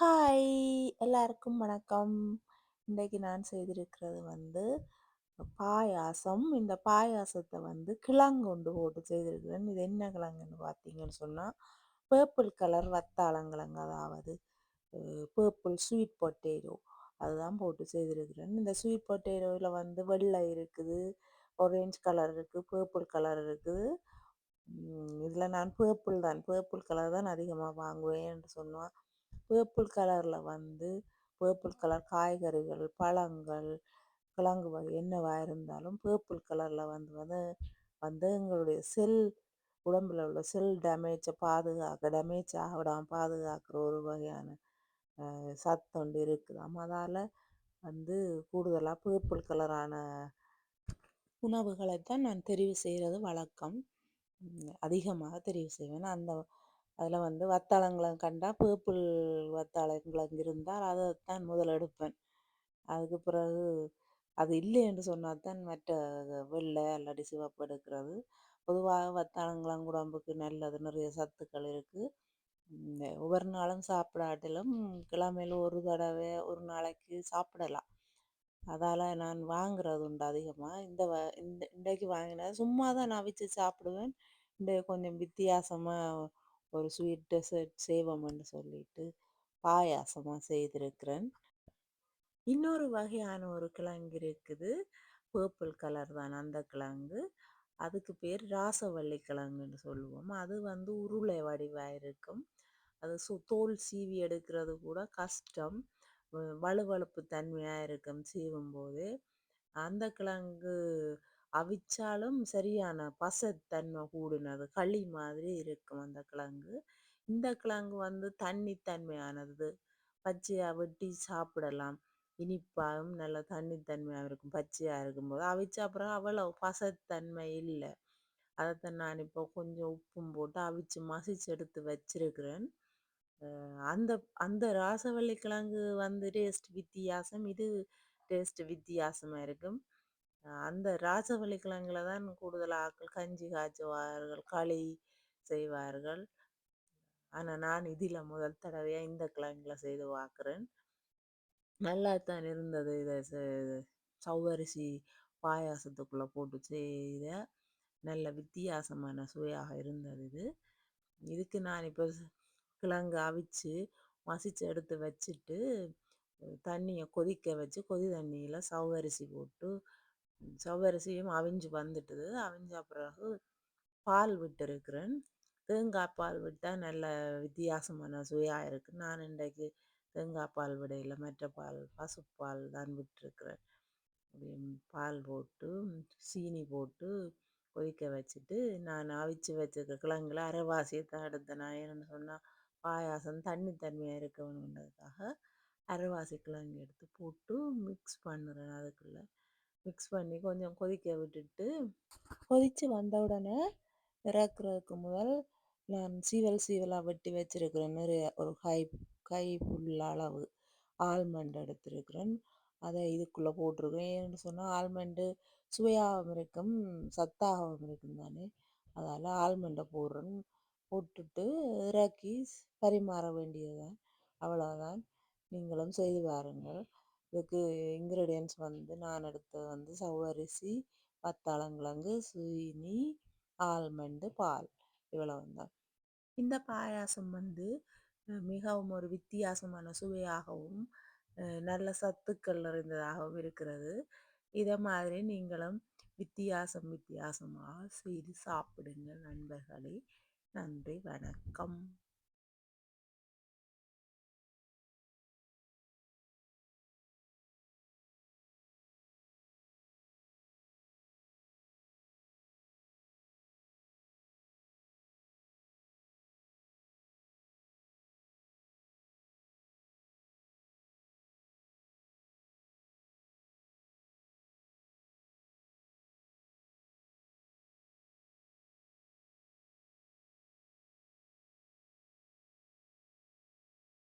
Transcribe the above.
Hi எல்லாருக்கும் வணக்கம். இன்றைக்கு நான் செய்திருக்கிறது வந்து பாயாசம். இந்த பாயாசத்தை வந்து கிழங்குண்டு போட்டு செய்திருக்கிறேன். இது என்ன கிழங்குன்னு பார்த்தீங்கன்னு சொன்னால் பேர்பிள் கலர் வத்தாளங்கிழங்கு அதாவது பேர்பிள் ஸ்வீட் பொட்டேட்டோ அதுதான் போட்டு செய்திருக்கிறேன். இந்த ஸ்வீட் பொட்டேட்டோவில் வந்து வெள்ளை இருக்குது ஆரஞ்ச் கலர் இருக்குது பேர்பிள் கலர் இருக்குது. இதில் நான் பேர்பிள் தான். பேர்பிள் கலர் தான் அதிகமாக வாங்குவேன் சொன்னால் பேர்பிள் கலரில் வந்து பேர்பிள் கலர் காய்கறிகள் பழங்கள் கிழங்கு வகை என்னவாக இருந்தாலும் பேர்பிள் கலரில் வந்து வந்து வந்து எங்களுடைய செல் உடம்பில் உள்ள செல் டேமேஜை பாதுகாக்க டேமேஜ் ஆகிடாம பாதுகாக்கிற ஒரு வகையான சத்தொண்டு இருக்குதாம் அதால் வந்து கூடுதலாக பேர்பிள் கலரான உணவுகளை தான் நான் தெரிவு செய்கிறது வழக்கம். அதிகமாக தெரிவு செய்வேன். அந்த அதில் வந்து வத்தாளங்கிழங்கு கண்டால் பேர்பிள் வத்தாளங்கிழங்கு இருந்தால் அதை தான் முதல் எடுப்பேன். அதுக்கு பிறகு அது இல்லை என்று சொன்னால் தான் மற்ற வெள்ளை அல்லடி சிவப்பு எடுக்கிறது. பொதுவாக வத்தாளங்கிழங்கு உடம்புக்கு நல்லது. நிறைய சத்துக்கள் இருக்குது ஒவ்வொரு நாளும் சாப்பிடாட்டிலும் கிழமையில் ஒரு தடவை ஒரு நாளைக்கு சாப்பிடலாம். அதால் நான் வாங்குறது உண்டு அதிகமாக இந்த வ இந்த இன்றைக்கு வாங்கினது சும்மா தான் நான் அவிச்சு சாப்பிடுவேன். இந்த கொஞ்சம் வித்தியாசமாக ஒரு ஸ்வீட் டெசர்ட் சேவம்னு சொல்லிட்டு பாயாசமாக செய்திருக்கிறேன். இன்னொரு வகையான ஒரு கிழங்கு இருக்குது. பர்பிள் கலர் தான் அந்த கிழங்கு. அதுக்கு பேர் ராசவள்ளி கிழங்குன்னு சொல்லுவோம். அது வந்து உருளை வடிவாக இருக்கும். அது சு தோல் சீவி எடுக்கிறது கூட கஷ்டம். வலுவழுப்பு தன்மையாக இருக்கும் சீவும் போது அந்த கிழங்கு அவிச்சாலும் சரியான பசத்தன்மை கூடினது. களி மாதிரி இருக்கும் அந்த கிழங்கு. இந்த கிழங்கு வந்து தண்ணி தன்மையானது பச்சையாக வெட்டி சாப்பிடலாம். இனிப்பாகவும் நல்ல தண்ணித்தன்மையாக இருக்கும். பச்சையாக இருக்கும்போது. அவிச்ச அப்புறம் அவ்வளோ பசத்தன்மை இல்லை. அதைத்தான் நான் இப்போ கொஞ்சம் உப்பும் போட்டு அவிச்சு மசிச்சு எடுத்து வச்சிருக்கிறேன். அந்த அந்த ராசவள்ளி கிழங்கு வந்து டேஸ்ட் வித்தியாசம். இது டேஸ்ட் வித்தியாசமாக இருக்கும். அந்த ராசவள்ளி கிழங்குல தான் கூடுதல் ஆக்கள் கஞ்சி காய்ச்சுவார்கள் களி செய்வார்கள். ஆனால் நான் இதில் முதல் தடவையாக இந்த கிழங்குல செய்து பார்க்குறேன் நல்லா தான் இருந்தது. இதை சௌவரிசி பாயாசத்துக்குள்ளே போட்டு செய்த நல்ல வித்தியாசமான சுவையாக இருந்தது இது. இதுக்கு நான் இப்போ கிழங்கு அவிச்சு மசிச்சு எடுத்து வச்சுட்டு தண்ணியை கொதிக்க வச்சு கொதி தண்ணியில் சௌவரிசி போட்டு சவ்வரிசியும் அவிஞ்சு வந்துட்டுது. அவிஞ்ச பிறகு பால் விட்டுருக்கிறேன். தேங்காய் பால் விட்டால் நல்ல வித்தியாசமான சுவையாக இருக்குது நான் இன்றைக்கு தேங்காய் பால் விடையில் மற்ற பால் பசுப்பால் தான் விட்டுருக்குறேன். பால் போட்டு சீனி போட்டு கொதிக்க வச்சுட்டு நான் அவிச்சு வச்சுருக்க கிழங்குல அரைவாசியை தான் எடுத்தேன் நான் என்னென்னு சொன்னால் பாயாசம் தண்ணி தன்மையாக இருக்கணுன்றதுக்காக அரைவாசி கிழங்கு எடுத்து போட்டு மிக்ஸ் பண்ணுறேன். அதுக்குள்ளே மிக்ஸ் பண்ணி கொஞ்சம் கொதிக்க விட்டுட்டு கொதித்து வந்த உடனே இறக்குறதுக்கு முதல் நான் சீவல் சீவலாக வெட்டி வச்சுருக்கிறேன் நிறைய ஒரு கை கை ஃபுல் அளவு ஆல்மண்ட் எடுத்துருக்கிறேன். அதை இதுக்குள்ளே போட்டிருக்கேன். ஏன்னு சொன்னால் ஆல்மண்டு சுவையாகவும் இருக்கும் சத்தாகவும் இருக்கும் தானே. அதால் ஆல்மண்டை போடுறேன். போட்டுட்டு இறக்கி பரிமாற வேண்டியதுதான். அவ்வளோதான் நீங்களும் செய்து பாருங்கள். இதுக்கு இன்க்ரீடியன்ஸ் வந்து நான் எடுத்தது வந்து சவ்வரிசி பத்தாளங்கிழங்கு சீனி ஆல்மண்டு பால் இவ்வளவு தான் இந்த பாயாசம் வந்து மிகவும் ஒரு வித்தியாசமான சுவையாகவும் நல்ல சத்துக்கள் நிறைந்ததாகவும் இருக்கிறது. இதை மாதிரி நீங்களும் வித்தியாசம் வித்தியாசமாக செய்து சாப்பிடுங்கள் நண்பர்களே. நன்றி வணக்கம்.